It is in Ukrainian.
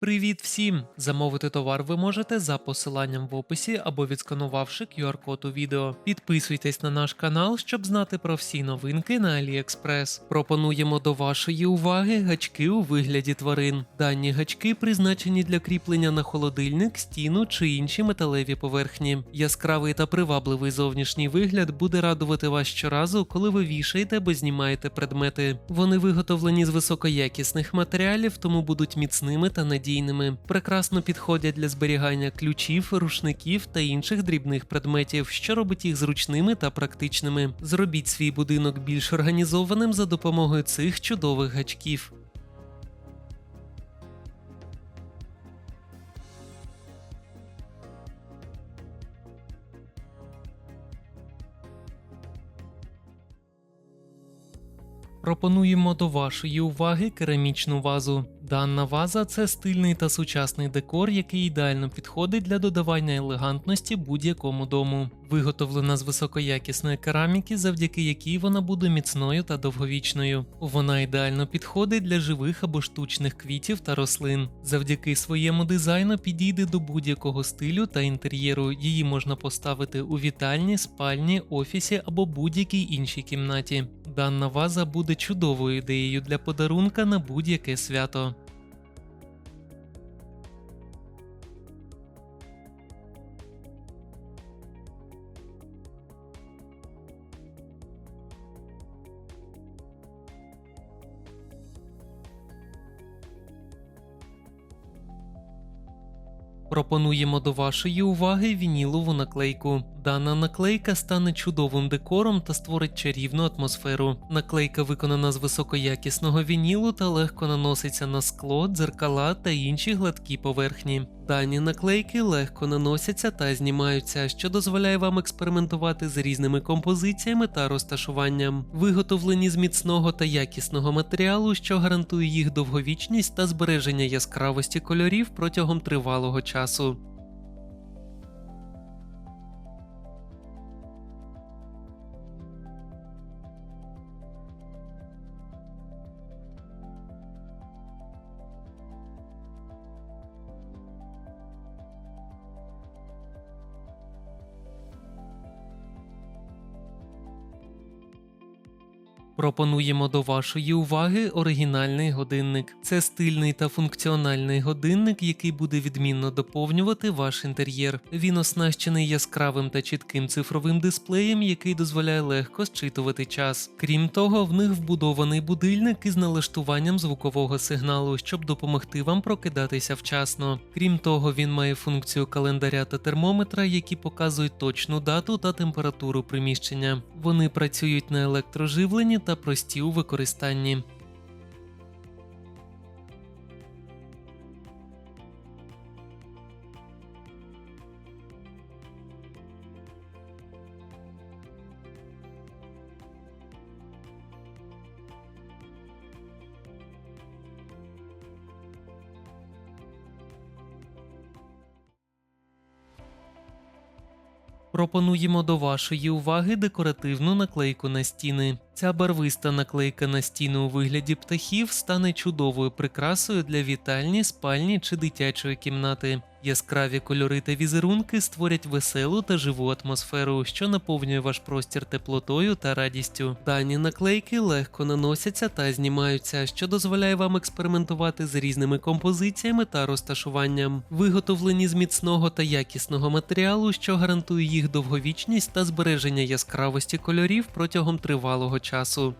Привіт всім! Замовити товар ви можете за посиланням в описі або відсканувавши QR-код у відео. Підписуйтесь на наш канал, щоб знати про всі новинки на AliExpress. Пропонуємо до вашої уваги гачки у вигляді тварин. Дані гачки призначені для кріплення на холодильник, стіну чи інші металеві поверхні. Яскравий та привабливий зовнішній вигляд буде радувати вас щоразу, коли ви вішаєте або знімаєте предмети. Вони виготовлені з високоякісних матеріалів, тому будуть міцними та надійними. Прекрасно підходять для зберігання ключів, рушників та інших дрібних предметів, що робить їх зручними та практичними. Зробіть свій будинок більш організованим за допомогою цих чудових гачків. Пропонуємо до вашої уваги керамічну вазу. Дана ваза це стильний та сучасний декор, який ідеально підходить для додавання елегантності будь-якому дому. Виготовлена з високоякісної кераміки, завдяки якій вона буде міцною та довговічною. Вона ідеально підходить для живих або штучних квітів та рослин. Завдяки своєму дизайну підійде до будь-якого стилю та інтер'єру. Її можна поставити у вітальні, спальні, офісі або будь-якій іншій кімнаті. Дана ваза буде чудовою ідеєю для подарунка на будь-яке свято. Пропонуємо до вашої уваги вінілову наклейку. Дана наклейка стане чудовим декором та створить чарівну атмосферу. Наклейка виконана з високоякісного вінілу та легко наноситься на скло, дзеркала та інші гладкі поверхні. Дані наклейки легко наносяться та знімаються, що дозволяє вам експериментувати з різними композиціями та розташуванням. Виготовлені з міцного та якісного матеріалу, що гарантує їх довговічність та збереження яскравості кольорів протягом тривалого часу. Пропонуємо до вашої уваги оригінальний годинник. Це стильний та функціональний годинник, який буде відмінно доповнювати ваш інтер'єр. Він оснащений яскравим та чітким цифровим дисплеєм, який дозволяє легко зчитувати час. Крім того, в них вбудований будильник із налаштуванням звукового сигналу, щоб допомогти вам прокидатися вчасно. Крім того, він має функцію календаря та термометра, які показують точну дату та температуру приміщення. Вони працюють на електроживленні та прості у використанні. Пропонуємо до вашої уваги декоративну наклейку на стіни. Ця барвиста наклейка на стіни у вигляді птахів стане чудовою прикрасою для вітальні, спальні чи дитячої кімнати. Яскраві кольори та візерунки створять веселу та живу атмосферу, що наповнює ваш простір теплотою та радістю. Дані наклейки легко наносяться та знімаються, що дозволяє вам експериментувати з різними композиціями та розташуванням. Виготовлені з міцного та якісного матеріалу, що гарантує їх довговічність та збереження яскравості кольорів протягом тривалого часу.